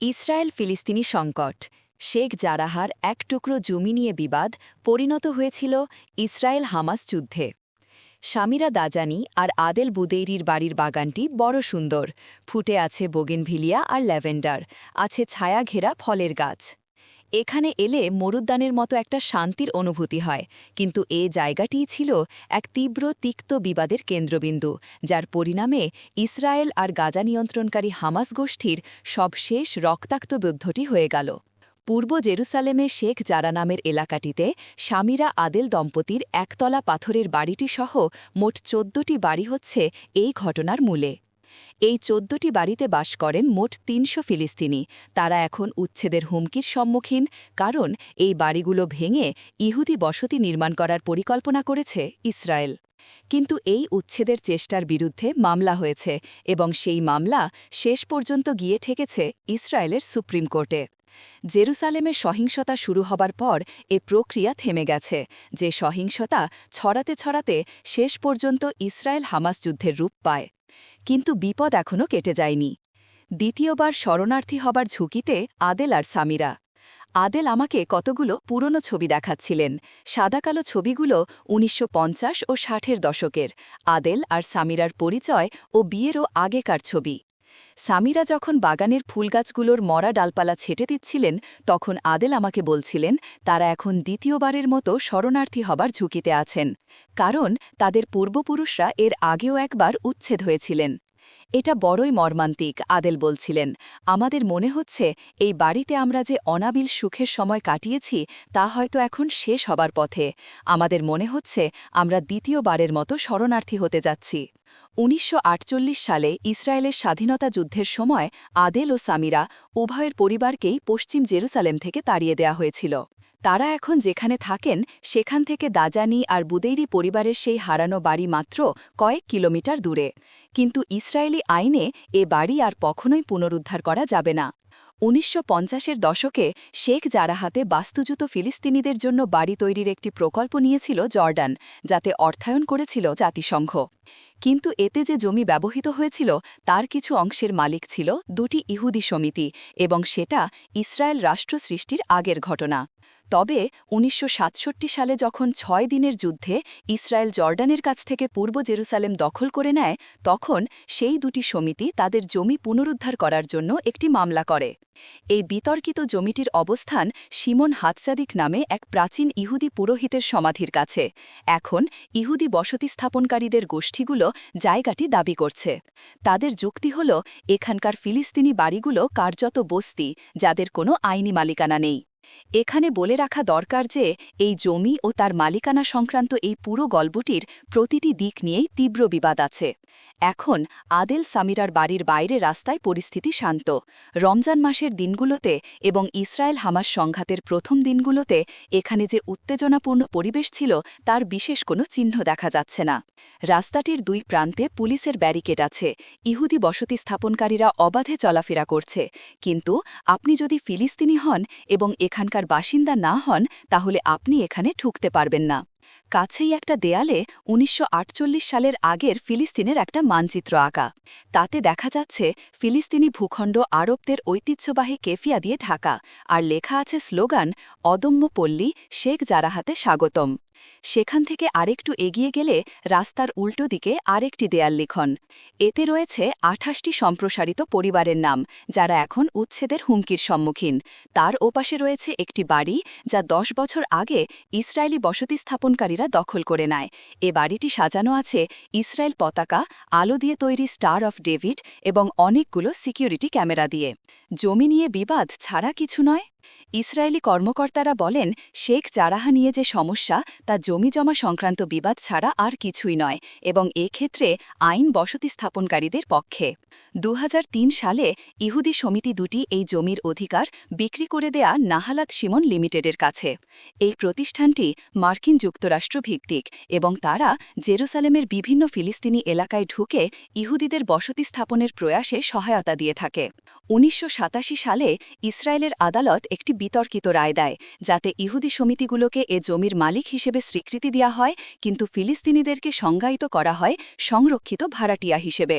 Israel ফিলিস্তিনি সংকট। শেখ জারাহার এক টুকরো জমি নিয়ে বিবাদ পরিণত হয়েছিল ইসরায়েল হামাস যুদ্ধে। স্বামীরা দাজানি আর আদেল বুদেইরির বাড়ির বাগানটি বড় সুন্দর। ফুটে আছে বোগেনভিলিয়া আর ল্যাভেন্ডার। আছে ছায়া ঘেরা ফলের গাছ। এখানে এলে মরুদ্যানের মতো একটা শান্তির অনুভূতি হয়। কিন্তু এ জায়গাটিই ছিল এক তীব্র তিক্ত বিবাদের কেন্দ্রবিন্দু, যার পরিণামে ইসরায়েল আর গাজা নিয়ন্ত্রণকারী হামাস গোষ্ঠীর সবশেষ রক্তাক্ত যুদ্ধটি হয়ে গেল। পূর্ব জেরুসালেমে শেখ জারা নামের এলাকাটিতে স্বামীরা আদেল দম্পতির একতলা পাথরের বাড়িটি সহ মোট চোদ্দটি বাড়ি হচ্ছে এই ঘটনার মূলে। এই চোদ্দটি বাড়িতে বাস করেন মোট তিনশো ফিলিস্তিনি। তারা এখন উচ্ছেদের হুমকির সম্মুখীন, কারণ এই বাড়িগুলো ভেঙে ইহুদি বসতি নির্মাণ করার পরিকল্পনা করেছে ইসরায়েল। কিন্তু এই উচ্ছেদের চেষ্টার বিরুদ্ধে মামলা হয়েছে এবং সেই মামলা শেষ পর্যন্ত গিয়ে ঠেকেছে ইসরায়েলের সুপ্রিম কোর্টে। জেরুসালেমে সহিংসতা শুরু হবার পর এ প্রক্রিয়া থেমে গেছে, যে সহিংসতা ছড়াতে ছড়াতে শেষ পর্যন্ত ইসরায়েল হামাস যুদ্ধের রূপ পায়। কিন্তু বিপদ এখনও কেটে যায়নি। দ্বিতীয়বার শরণার্থী হবার ঝুঁকিতে আদেল আর সামিরা। আদেল আমাকে কতগুলো পুরনো ছবি দেখাচ্ছিলেন। সাদাকালো ছবিগুলো উনিশশো পঞ্চাশ ও ষাটের দশকের। আদেল আর সামিরার পরিচয় ও বিয়েরও আগেকার ছবি। সামিরা যখন বাগানের ফুলগাছগুলোর মরা ডালপালা ছেটে দিচ্ছিলেন, তখন আদেল আমাকে বলছিলেন, তারা এখন দ্বিতীয়বারের মতো শরণার্থী হবার ঝুঁকিতে আছেন। কারণ তাদের পূর্বপুরুষরা এর আগেও একবার উচ্ছেদ হয়েছিলেন। এটা বড়ই মর্মান্তিক, আদেল বলছিলেন। আমাদের মনে হচ্ছে, এই বাড়িতে আমরা যে অনাবিল সুখের সময় কাটিয়েছি, তা হয়তো এখন শেষ হবার পথে। আমাদের মনে হচ্ছে, আমরা দ্বিতীয়বারের মতো শরণার্থী হতে যাচ্ছি। উনিশশো আটচল্লিশ সালে ইসরায়েলের স্বাধীনতা যুদ্ধের সময় আদেল ও সামিরা উভয়ের পরিবারকেই পশ্চিম জেরুসালেম থেকে তাড়িয়ে দেয়া হয়েছিল। তারা এখন যেখানে থাকেন, সেখান থেকে দাজানি আর বুদেইরি পরিবারের সেই হারানো বাড়ি মাত্র কয়েক কিলোমিটার দূরে। কিন্তু ইসরায়েলি আইনে এ বাড়ি আর কখনোই পুনরুদ্ধার করা যাবে না। উনিশশো পঞ্চাশের দশকে শেখ জারাহাতে বাস্তুযুত ফিলিস্তিনিদের জন্য বাড়ি তৈরির একটি প্রকল্প নিয়েছিল জর্ডান, যাতে অর্থায়ন করেছিল জাতিসংঘ। কিন্তু এতে যে জমি ব্যবহৃত হয়েছিল, তার কিছু অংশের মালিক ছিল দুটি ইহুদি সমিতি এবং সেটা ইসরায়েল রাষ্ট্র সৃষ্টির আগের ঘটনা। তবে উনিশশো সাতষট্টি সালে যখন ছয় দিনের যুদ্ধে ইসরায়েল জর্ডানের কাছ থেকে পূর্ব জেরুসালেম দখল করে নেয়, তখন সেই দুটি সমিতি তাদের জমি পুনরুদ্ধার করার জন্য একটি মামলা করে। এই বিতর্কিত জমিটির অবস্থান সিমন হাতসাদিক নামে এক প্রাচীন ইহুদি পুরোহিতের সমাধির কাছে। এখন ইহুদি বসতি স্থাপনকারীদের গোষ্ঠীগুলো জায়গাটি দাবি করছে। তাদের যুক্তি হল, এখানকার ফিলিস্তিনি বাড়িগুলো কার্যত বস্তি, যাদের কোনো আইনি মালিকানা নেই। এখানে বলে রাখা দরকার যে, এই জমি ও তার মালিকানা সংক্রান্ত এই পুরো গল্পটির প্রতিটি দিক নিয়েই তীব্র বিবাদ আছে। এখন আদেল সামিরার বাড়ির বাইরে রাস্তায় পরিস্থিতি শান্ত। রমজান মাসের দিনগুলোতে এবং ইসরায়েল হামাস সংঘাতের প্রথম দিনগুলোতে এখানে যে উত্তেজনাপূর্ণ পরিবেশ ছিল, তার বিশেষ কোনো চিহ্ন দেখা যাচ্ছে না। রাস্তাটির দুই প্রান্তে পুলিশের ব্যারিকেড আছে। ইহুদি বসতি স্থাপনকারীরা অবাধে চলাফেরা করছে। কিন্তু আপনি যদি ফিলিস্তিনি হন এবং এখানকার বাসিন্দা না হন, তাহলে আপনি এখানে ঠুকতে পারবেন না। কাছেই একটা দেয়ালে উনিশশো আটচল্লিশ সালের আগের ফিলিস্তিনের একটা মানচিত্র আঁকা। তাতে দেখা যাচ্ছে, ফিলিস্তিনি ভূখণ্ড আরবদের ঐতিহ্যবাহী কেফিয়া দিয়ে ঢাকা। আর লেখা আছে স্লোগান, অদম্য পল্লী, শেখ জারাহাতে স্বাগতম। সেখান থেকে আরেকটু এগিয়ে গেলে রাস্তার উল্টো দিকে আরেকটি দেয়াল লিখন। এতে রয়েছে আঠাশটি সম্প্রসারিত পরিবারের নাম, যারা এখন উচ্ছেদের হুমকির সম্মুখীন। তার ওপাশে রয়েছে একটি বাড়ি, যা দশ বছর আগে ইসরায়েলি বসতি স্থাপনকারীরা দখল করে নেয়। এ বাড়িটি সাজানো আছে ইসরায়েল পতাকা, আলো দিয়ে তৈরি স্টার অফ ডেভিড এবং অনেকগুলো সিকিউরিটি ক্যামেরা দিয়ে। জমি নিয়ে বিবাদ ছাড়া কিছু নয়। ইসরায়েলি কর্মকর্তারা বলেন, শেখ জারাহা নিয়ে যে সমস্যা, তা জমি জমা সংক্রান্ত বিবাদ ছাড়া আর কিছুই নয় এবং এক্ষেত্রে আইন বসতি স্থাপনকারীদের পক্ষে। দু হাজার তিন সালে ইহুদি সমিতি দুটি এই জমির অধিকার বিক্রি করে দেয়া নাহালাত সিমন লিমিটেডের কাছে। এই প্রতিষ্ঠানটি মার্কিন যুক্তরাষ্ট্র ভিত্তিক এবং তারা জেরুসালেমের বিভিন্ন ফিলিস্তিনি এলাকায় ঢুকে ইহুদিদের বসতি স্থাপনের প্রয়াসে সহায়তা দিয়ে থাকে। উনিশশো সাতাশি সালে ইসরায়েলের আদালত একটি বিতর্কিত রায় দেয়, যাতে ইহুদি সমিতিগুলোকে এ জমির মালিক হিসেবে স্বীকৃতি দেওয়া হয়, কিন্তু ফিলিস্তিনিদেরকে সংজ্ঞায়িত করা হয় সংরক্ষিত ভাড়াটিয়া হিসেবে।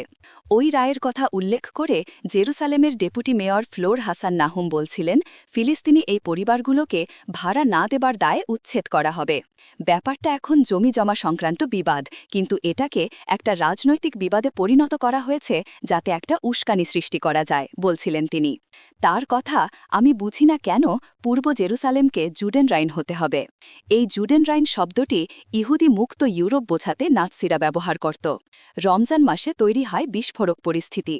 ওই রায়ের কথা উল্লেখ করে জেরুসালেমের deputy mayor Fleur Hassan Nahum বলছিলেন, ফিলিস্তিনি এই পরিবারগুলোকে ভাড়া না দেবার দায়ে উচ্ছেদ করা হবে। ব্যাপারটা এখন জমি জমা সংক্রান্ত বিবাদ, কিন্তু এটাকে একটা রাজনৈতিক বিবাদে পরিণত করা হয়েছে, যাতে একটা উস্কানি সৃষ্টি করা যায়, বলছিলেন তিনি। তার কথা আমি বুঝি না কেন পূর্ব জেরুসালেমকে জুডেন রাইন হতে হবে। এই জুডেন রাইন শব্দটি ইহুদি মুক্ত ইউরোপ বোঝাতে নাৎসিরা ব্যবহার করত। রমজান মাসে তৈরি হয় বিস্ফোরক পরিস্থিতি।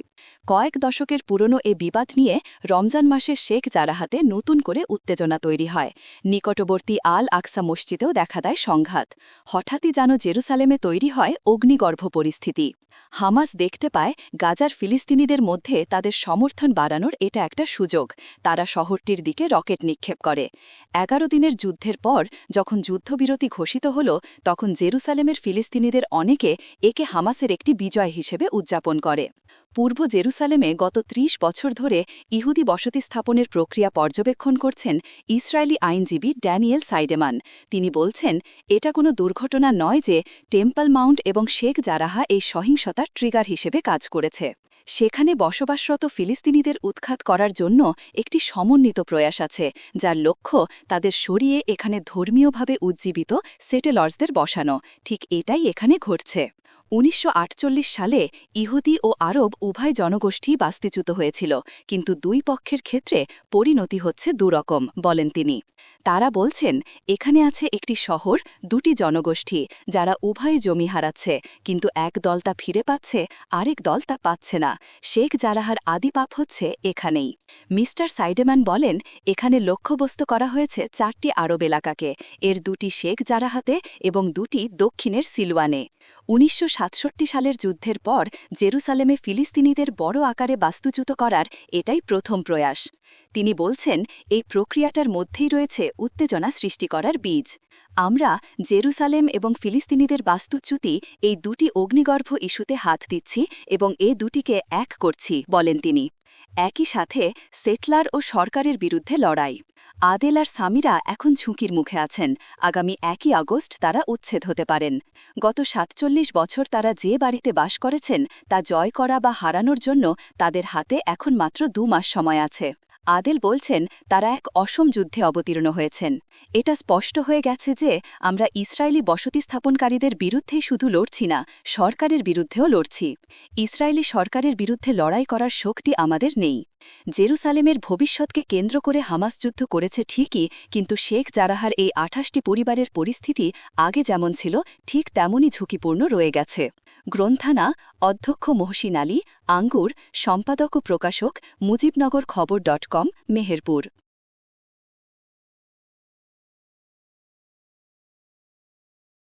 কয়েক দশকের পুরনো এ বিবাদ নিয়ে রমজান মাসে শেখ জারাহাতে নতুন করে উত্তেজনা তৈরি হয়। নিকটবর্তী আল আকসা মসজিদেও দেখা দেয় সংঘাত। হঠাৎই যেন জেরুসালেমে তৈরি হয় অগ্নিগর্ভ পরিস্থিতি। হামাস দেখতে পায় গাজার ফিলিস্তিনিদের মধ্যে তাদের সমর্থন বাড়ানোর এটা একটা সুযোগ। তারা শহরটির দিকে রকেট নিক্ষেপ করে। এগারো দিনের যুদ্ধের পর, যখন যুদ্ধবিরতি ঘোষিত হল, তখন জেরুসালেমের ফিলিস্তিনিদের অনেকে একে হামাসের একটি বিজয় হিসেবে উদযাপন করে। পূর্ব জেরুসালেমে গত ত্রিশ বছর ধরে ইহুদি বসতি স্থাপনের প্রক্রিয়া পর্যবেক্ষণ করছেন ইসরায়েলি আইনজীবী ড্যানিয়েল সাইডেমান। তিনি বলছেন, এটা কোনো দুর্ঘটনা নয় যে টেম্পল মাউন্ট এবং শেখ জারাহা এই সহিংসতার ট্রিগার হিসেবে কাজ করেছে। সেখানে বসবাসরত ফিলিস্তিনিদের উৎখাত করার জন্য একটি সমন্বিত প্রয়াস আছে, যার লক্ষ্য তাদের সরিয়ে এখানে ধর্মীয়ভাবে উজ্জীবিত সেটেলর্সদের বসানো। ঠিক এটাই এখানে ঘটছে। উনিশশো আটচল্লিশ সালে ইহুদি ও আরব উভয় জনগোষ্ঠী বাস্তিচ্যুত হয়েছিল, কিন্তু দুই পক্ষের ক্ষেত্রে পরিণতি হচ্ছে দুরকম, বলেন তিনি। তারা বলছেন, এখানে আছে একটি শহর, দুটি জনগোষ্ঠী, যারা উভয় জমি হারাচ্ছে, কিন্তু এক দল তা ফিরে পাচ্ছে, আরেক দল তা পাচ্ছে না। শেখ জারাহার আদি পাপ হচ্ছে এখানেই। মিস্টার সাইডেম্যান বলেন, এখানে লক্ষ্যবস্ত করা হয়েছে চারটি আরব এলাকাকে। এর দুটি শেখ জারাহাতে এবং দুটি দক্ষিণের সিলওয়ানে। উনিশশো সাতষট্টি সালের যুদ্ধের পর জেরুসালেমে ফিলিস্তিনিদের বড় আকারে বাস্তুচ্যুত করার এটাই প্রথম প্রয়াস। তিনি বলছেন, এই প্রক্রিয়াটার মধ্যেই রয়েছে উত্তেজনা সৃষ্টি করার বীজ। আমরা জেরুসালেম এবং ফিলিস্তিনিদের বাস্তুচ্যুতি এই দুটি অগ্নিগর্ভ ইস্যুতে হাত দিচ্ছি এবং এ দুটিকে এক করছি, বলেন তিনি। একই সাথে সেটলার ও সরকারের বিরুদ্ধে লড়াই। আদেল আর সামিরা এখন ঝুঁকির মুখে আছেন। আগামী একই আগস্ট তারা উচ্ছেদ হতে পারেন। গত সাতচল্লিশ বছর তারা যে বাড়িতে বাস করেছেন, তা জয় করা বা হারানোর জন্য তাদের হাতে এখন মাত্র দু মাস সময় আছে। আদেল বলছেন, তারা এক অসম যুদ্ধে অবতীর্ণ হয়েছেন। এটা স্পষ্ট হয়ে গেছে যে, আমরা ইসরায়েলি বসতি স্থাপনকারীদের বিরুদ্ধেই শুধু লড়ছি না, সরকারের বিরুদ্ধেও লড়ছি। ইসরায়েলি সরকারের বিরুদ্ধে লড়াই করার শক্তি আমাদের নেই। জেরুসালেমের ভবিষ্যৎকে কেন্দ্র করে হামাস যুদ্ধ করেছে ঠিকই, কিন্তু শেখ জারাহার এই আঠাশটি পরিবারের পরিস্থিতি আগে যেমন ছিল, ঠিক তেমনই ঝুঁকিপূর্ণ রয়ে গেছে। গ্রন্থানা, অধ্যক্ষ মহসিন আলী, আঙ্গুর, সম্পাদক ও প্রকাশক, মুজিবনগর খবর ডট কম মেহেরপুর